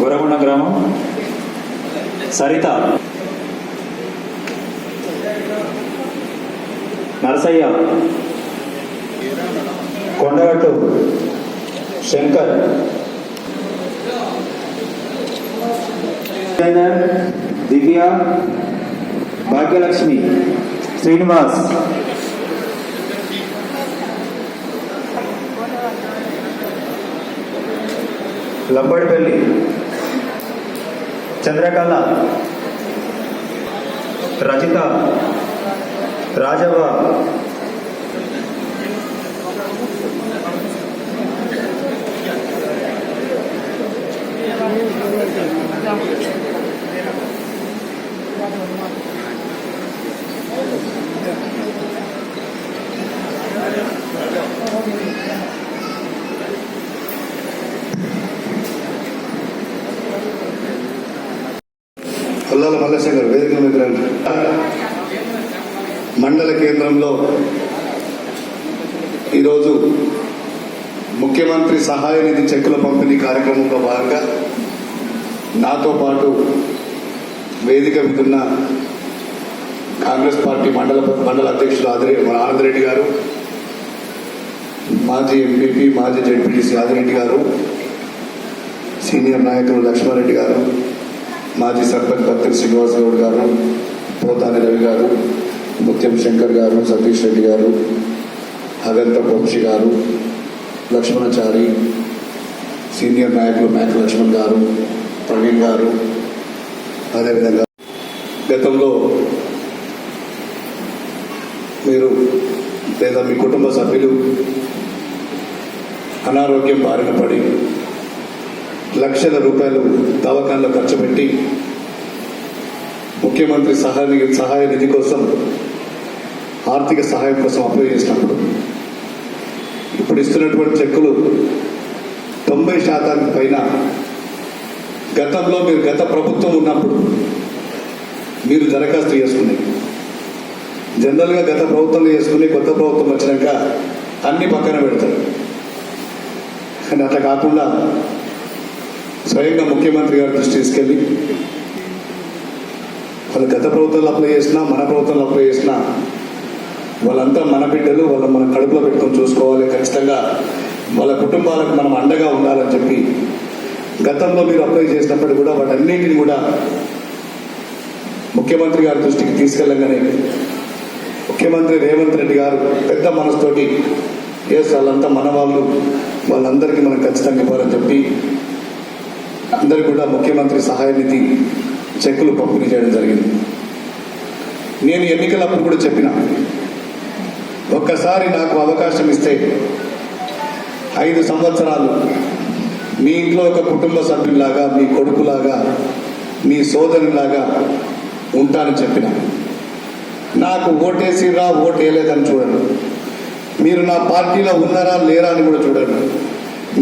గొరగొండ గ్రామం. సరిత. నరసయ్య. కొండగట్టు. శంకర్. దివ్య. Bhagyalakshmi. Srinivas. లంబడిపల్లి Chandrakala Rajitha రాజవ Thank you. కొల్లాల మల్లశంకర్ వేదిక మీద మండల కేంద్రంలో ఈరోజు ముఖ్యమంత్రి సహాయ నిధి చెక్కుల పంపిణీ కార్యక్రమంలో భాగంగా నాతో పాటు వేదిక మీదున్న కాంగ్రెస్ పార్టీ మండల మండల అధ్యక్షులు ఆదిరే మన ఆనందరెడ్డి గారు మాజీ ఎంపీపీ మాజీ జడ్పీటీసీ ఆదిరెడ్డి గారు సీనియర్ నాయకులు లక్ష్మారెడ్డి గారు మాజీ సర్పంచ్ భక్తి శ్రీనివాస్ గౌడ్ గారు పోతాని రవి గారు ముత్యం శంకర్ గారు సతీష్ రెడ్డి గారు అగంత వంశీ గారు లక్ష్మణచారి సీనియర్ నాయకులు మేక లక్ష్మణ్ గారు ప్రవీణ్ గారు అదేవిధంగా గతంలో మీరు లేదా మీ కుటుంబ సభ్యులు అనారోగ్యం బారిన పడి లక్షల రూపాయలు దవాఖానలో ఖర్చు పెట్టి ముఖ్యమంత్రి సహాయ సహాయ నిధి కోసం ఆర్థిక సహాయం కోసం అప్లై చేసినప్పుడు ఇప్పుడు ఇస్తున్నటువంటి చెక్కులు తొంభై శాతానికి పైన గతంలో మీరు గత ప్రభుత్వం ఉన్నప్పుడు మీరు దరఖాస్తు చేసుకున్నాయి జనరల్గా గత ప్రభుత్వంలో చేసుకుని కొత్త ప్రభుత్వం వచ్చినాక అన్ని పక్కన పెడతారు. కానీ అట్లా కాకుండా స్వయంగా ముఖ్యమంత్రి గారి దృష్టి తీసుకెళ్ళి వాళ్ళు గత ప్రభుత్వంలో అప్లై చేసినా మన ప్రభుత్వంలో అప్లై చేసినా వాళ్ళంతా మన బిడ్డలు వాళ్ళు మన కడుపులో పెట్టుకొని చూసుకోవాలి. ఖచ్చితంగా వాళ్ళ కుటుంబాలకు మనం అండగా ఉండాలని చెప్పి గతంలో మీరు అప్లై చేసినప్పుడు కూడా వాటన్నింటిని కూడా ముఖ్యమంత్రి గారి దృష్టికి తీసుకెళ్ళగానే ముఖ్యమంత్రి రేవంత్ రెడ్డి గారు పెద్ద మనసుతోటి ఎస్ వాళ్ళంతా మన వాళ్ళు వాళ్ళందరికీ మనం ఖచ్చితంగా ఇవ్వాలని చెప్పి అందరు కూడా ముఖ్యమంత్రి సహాయ నిధి చెక్కులు పంపిణీ చేయడం జరిగింది. నేను ఎన్నికలప్పుడు కూడా చెప్పిన ఒక్కసారి నాకు అవకాశం ఇస్తే ఐదు సంవత్సరాలు మీ ఇంట్లో ఒక కుటుంబ సభ్యులాగా మీ కొడుకులాగా మీ సోదరులాగా ఉంటానని చెప్పిన నాకు ఓటేసిరా ఓటేయలేదని చూడండి మీరు నా పార్టీలో ఉన్నారా లేరా అని కూడా చూడండి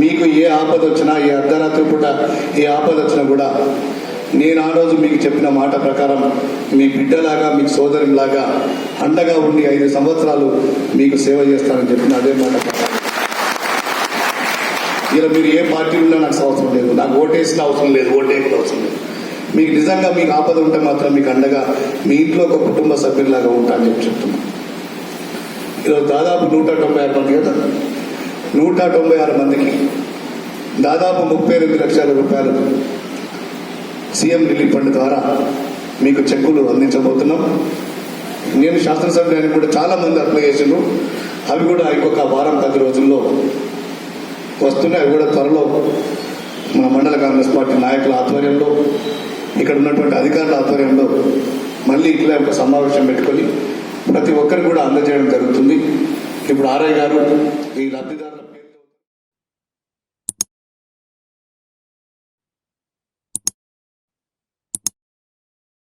మీకు ఏ ఆపద వచ్చినా ఏ అర్ధరాత్రి పూట ఏ ఆపద వచ్చినా కూడా నేను ఆ రోజు మీకు చెప్పిన మాట ప్రకారం మీ బిడ్డలాగా మీకు సోదరులాగా అండగా ఉండి ఐదు సంవత్సరాలు మీకు సేవ చేస్తానని చెప్పిన అదే మాట ఇలా మీరు ఏ పార్టీలో ఉన్నా నాకు అవసరం లేదు. నాకు ఓటేసిన అవసరం లేదు ఓటేసిన అవసరం లేదు. మీకు నిజంగా మీకు ఆపద ఉంటే మాత్రం మీకు అండగా మీ ఇంట్లో ఒక కుటుంబ సభ్యులాగా ఉంటా అని చెప్పి చెప్తున్నాను. ఈరోజు దాదాపు నూట తొంభై ఆరు మంది కదా? నూట తొంభై ఆరు మందికి దాదాపు ముప్పై ఎనిమిది లక్షల రూపాయలు సీఎం రిలీఫ్ ఫండ్ ద్వారా మీకు చెక్కులు అందించబోతున్నాం. నేను శాసనసభ్యులు కూడా చాలా మంది అప్లై చేసిండ్రు. అవి కూడా ఇంకొక వారం పది రోజుల్లో వస్తున్నాయి. అవి కూడా త్వరలో మన మండల కాంగ్రెస్ పార్టీ నాయకుల ఆధ్వర్యంలో ఇక్కడ ఉన్నటువంటి అధికారుల ఆధ్వర్యంలో మళ్ళీ ఇట్లా ఒక సమావేశం పెట్టుకొని ప్రతి ఒక్కరు కూడా అందజేయడం జరుగుతుంది. ఇప్పుడు ఆర్ఐ గారు ఈ లబ్ధిదారు